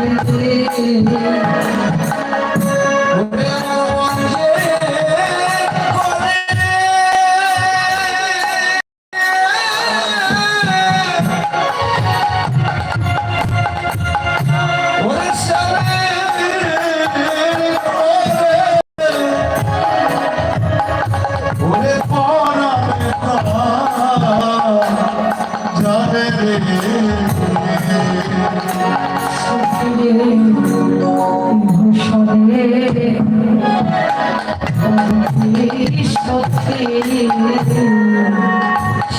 ওরে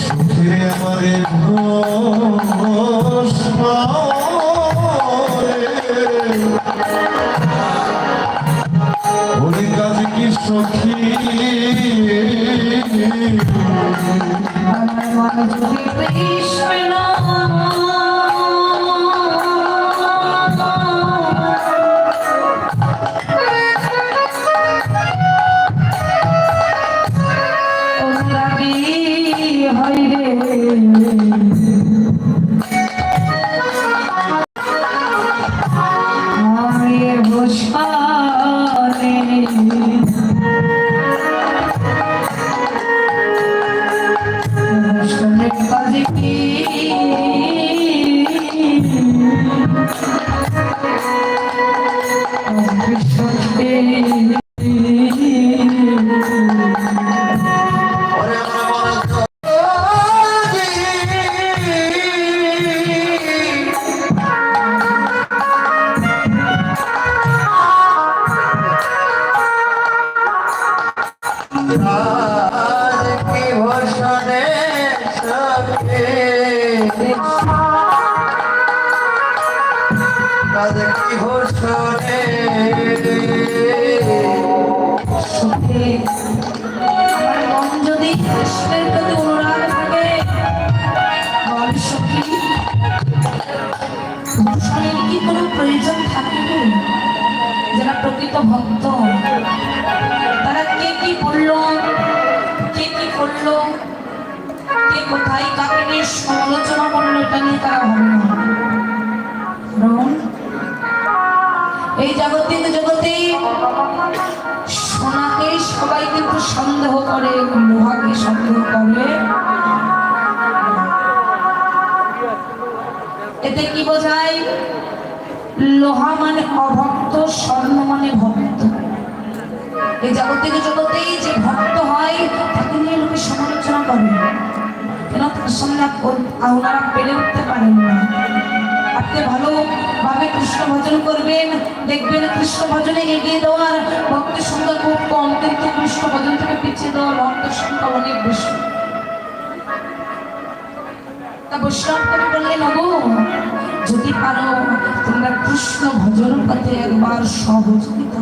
সুখে আমারে ঘোষ পাওরে কে কোথায় কাকে নিয়ে সমালোচনা করল এটা নিয়ে তারা হবে না। এই জাগতিক জগতে সোনাকে সবাই কিন্তু সন্দেহ করে, লোহাকে সন্দেহ করে। এতে কি বোঝায়? লোহা মানে অভক্ত, স্বর্ণ মানে ভক্ত। এই জাগতিক জগতেই যে ভক্ত হয়, তাকে নিয়ে লোকে সমালোচনা করে। আর ওনারা পেরে উঠতে পারেন না। আপনি ভালোভাবে কৃষ্ণ ভজন করবেন, দেখবেন কৃষ্ণ ভজনে এগিয়ে দেওয়ার ভক্তের সংখ্যা খুব কম, কিন্তু কৃষ্ণ ভজন থেকে পিছিয়ে দেওয়ার ভক্তের সংখ্যা অনেক বেশি। তা বৈষ্ণব কবি যদি পারো, তোমরা কৃষ্ণ ভজন পথে একবার সহযোগিতা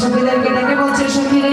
সখীদেরকে ডেকে বলছে সখীরে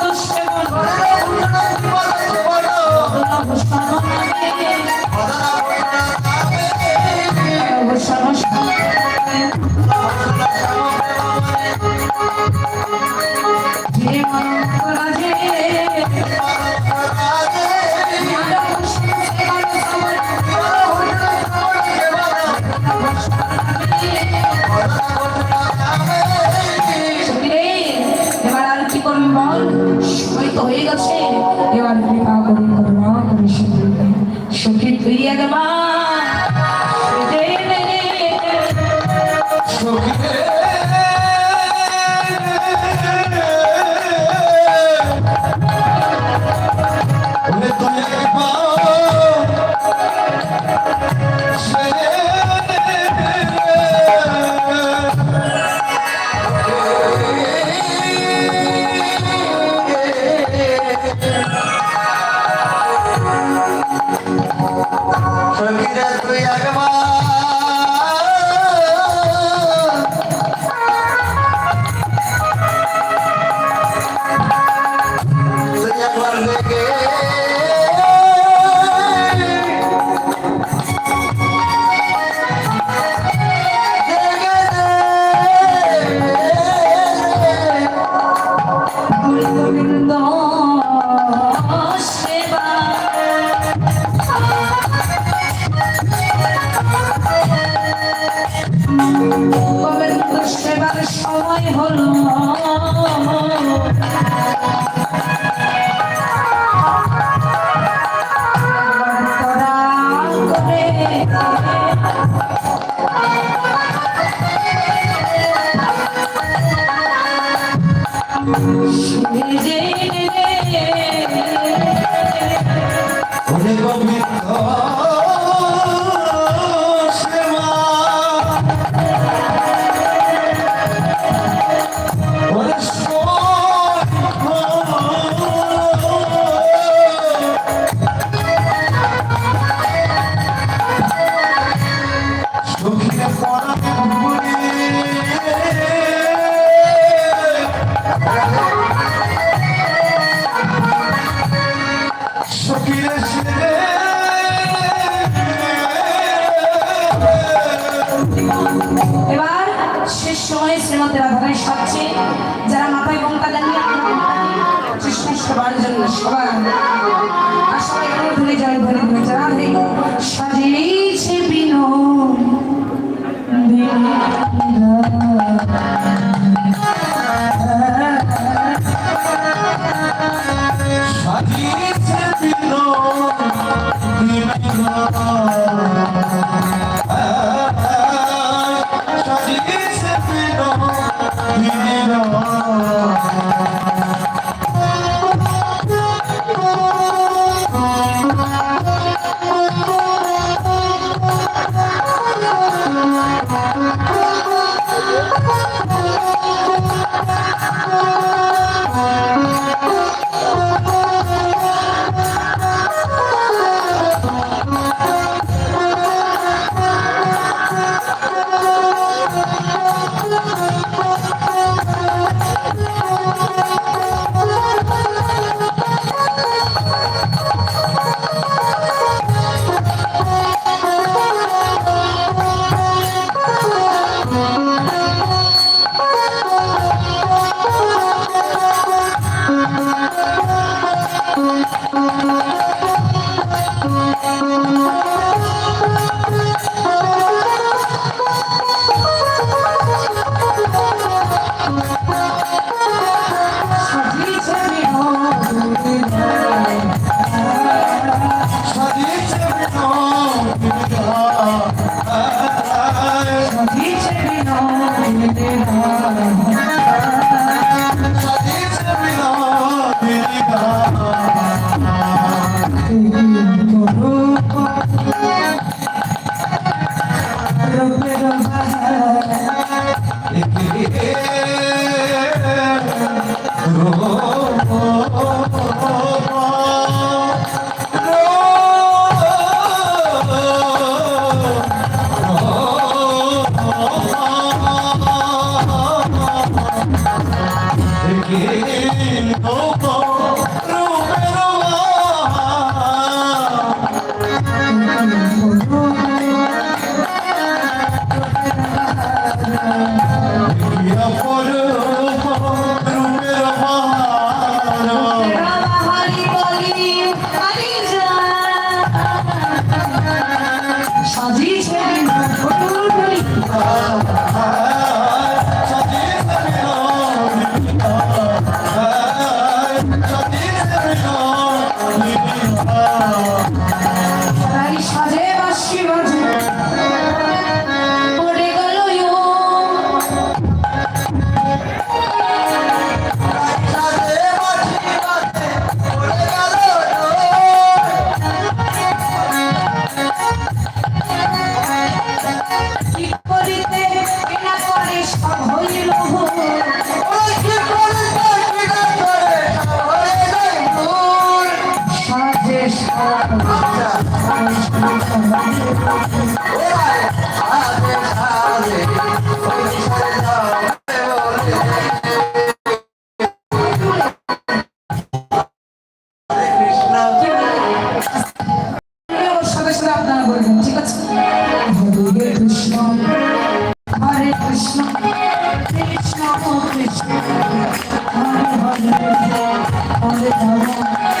যে গোবিন্দ সময়ে শ্রীমতী রাধারায় সাজছে যারা মাথায় গঙ্গা জানিয়ে সৃষ্টির সবার জন্য সবার আসলে এখানে ধরে যারা ধরে ধরে যারা Hare Hare Hare Hare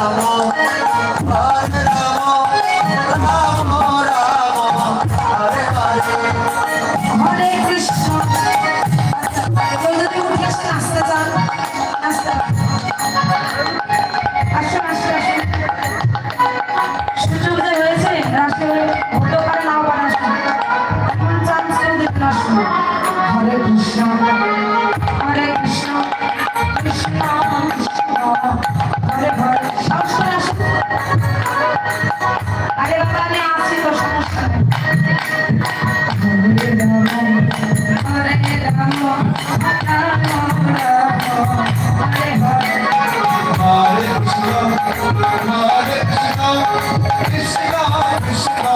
হরে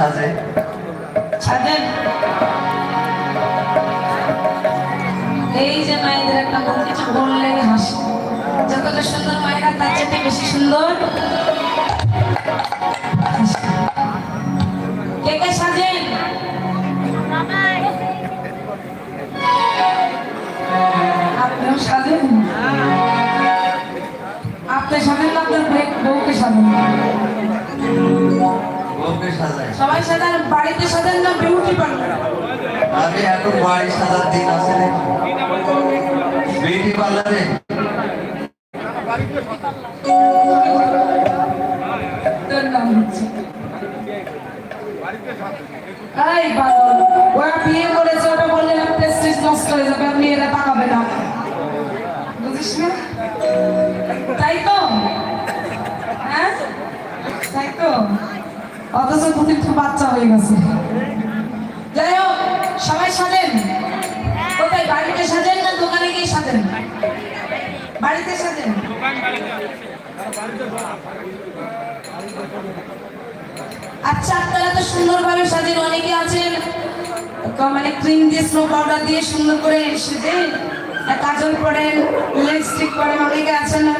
সাজে। সাজেন। এই যে মায়েদের একটা মন কিছু বললে হাসি। যতটা সুন্দর মায়েরা, তার চেয়ে বেশি সুন্দর। কে কে সাজেন? আপনিও সাজেন। আপনি সাজেন আপনার বউকে সাজেন। সবাই সাজান বাড়িতে সাজেন না বিউটি পার্লার। আমি এখন বাড়ি সাজার দিন আছে রে। বিউটি পার্লারে? এই পাগল ওরা বিয়ে করেছে ওটা বললে না প্রেস্টিজ নষ্ট হয়ে যাবে আর মেয়েরা তাকাবে না। বুঝিস না? তাই তো? হ্যাঁ? তাই তো? অথচ তো বাচ্চা হয়ে গেছে। যাই হোক, সবাই সাজেন। কোথায়, বাড়িতে সাজেন না দোকানে গিয়ে সাজেন? বাড়িতে সাজেন। আচ্ছা আপনারা তো সুন্দরভাবে সাজেন, অনেকে আছেন। মানে ক্রিম দিয়ে স্নো পাউডার দিয়ে সুন্দর করে সেজে কাজল পরেন লিপস্টিক পরেন অনেকে আছেন না।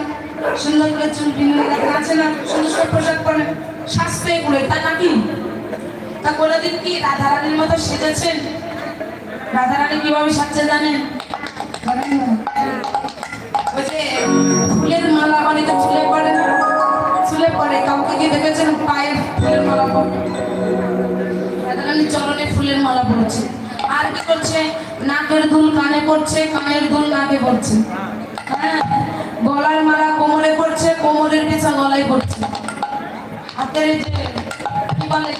সুন্দর করে চুল রাখেন আছে না সুন্দর পোশাক পরেন। স্বাস্থ্য করে তা নাকি? তা কোনোদিন কি রাধারানীর মতো সেজেছেন? রাধারানী কীভাবে সাজছে জানেন? জানেন না? মালা অনেকে চুলে পড়ে চুলে পড়ে, কাউকে কি দেখেছেন? পায়ে ফুলের মালা পরে রাধারানী চরণে ফুলের মালা পড়ছে। আর কি করছে? নাকের দুল কানে পড়ছে কানের দুল নাকে পড়ছে হ্যাঁ গলার মালা কোমরে পড়ছে কোমরের পেছা গলায় পড়ছে। হাতের এই যে, কি বলে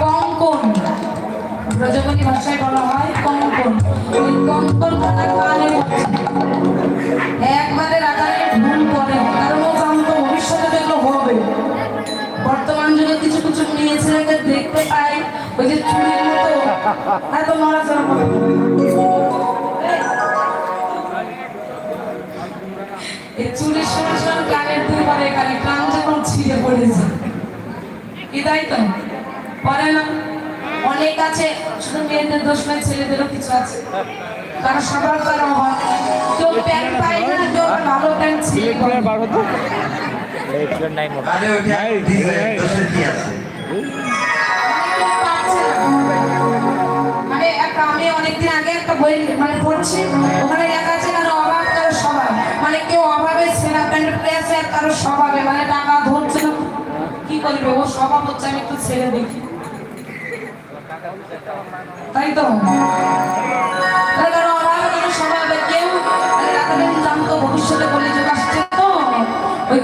কঙ্কন। ব্রজবতী ভাষায় বলা হয় কঙ্কন। ওই কঙ্কন তার কানে পড়ছে। একবারে রাজারে ভুল করে কারণ ও জানতো ভবিষ্যতে যেগুলো হবে। বর্তমান যুগে কিছু কিছু মেয়ে ছেলেকে দেখতে পাই ওই যে চুরির মতো। এত নড়াচড়া এই চুরির সময় সময় কানের দুইবার এখানে কান যখন ছিঁড়ে পড়েছে কি তাই তো? পরে না অনেক আছে শুধু মেয়েদের দোষ নয় ছেলেদেরও কিছু আছে। কারণ সবার তার অভাব কেউ প্যান্ট পায় না কেউ ভালো প্যান্ট ছিঁড়ে পড়ে। বার হতো? এইট নাইন আরে ওইটা ডিজাইন দোষের কি আছে? মানে একটা আমি অনেকদিন আগে একটা বই মানে পড়ছি। ওখানে লেখা আছে কারও স্বভাবে মানে টাকা ধরছে না। কি করবে? ও স্বভাব হচ্ছে আমি একটু ছেড়ে দেখি তাই তো? ভবিষ্যতে আসছে তো? ওই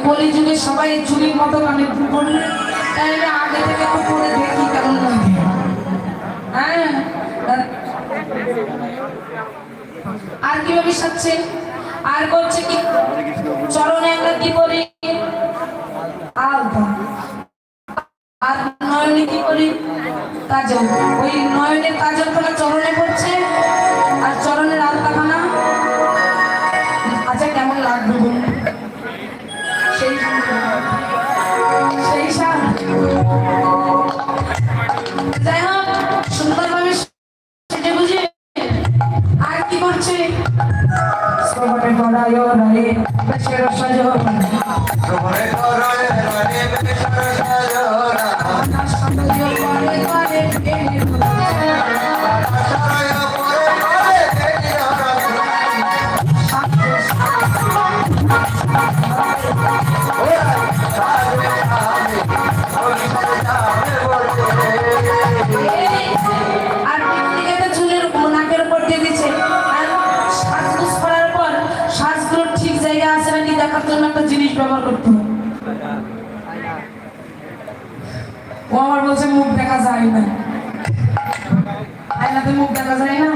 সবাই চুরির মতো মানে করলে তাই আমি আগে থেকে একটু করে দেখি কেমন হ্যাঁ? আর কীভাবে সাজছে আর করছে কি? চরণে আমরা কি করি? আর নয়নে কি করি? কাজল। ওই নয়নের কাজল খানা চরণে পড়ছে, আর চরণের আলতা খানা আচ্ছা কেমন লাগবে বলুন? সেই সেই সার। সবারে গড়ায় রায়ে বেশের যায় না আয়নাতে মুখ দেখা যায় না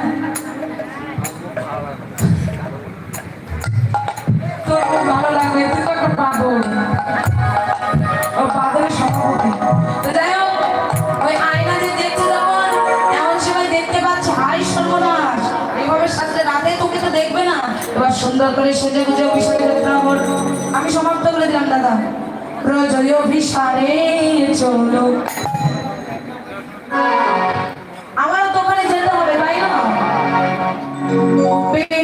তোর খুব ভালো লাগবে তুই তো একটা পাগল ও পাগলের সভাপতি তো যাই হোক ওই আয়না যে দেখছে যখন এমন সময় দেখতে পাচ্ছে হাই সর্বনাশ এইভাবে সাথে রাতে তোকে তো দেখবে না এবার সুন্দর করে সেজে গুজে অভিষেক আমি সমাপ্ত করে দিলাম দাদা প্রজয় অভিসারে চলো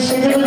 সেজে গুজে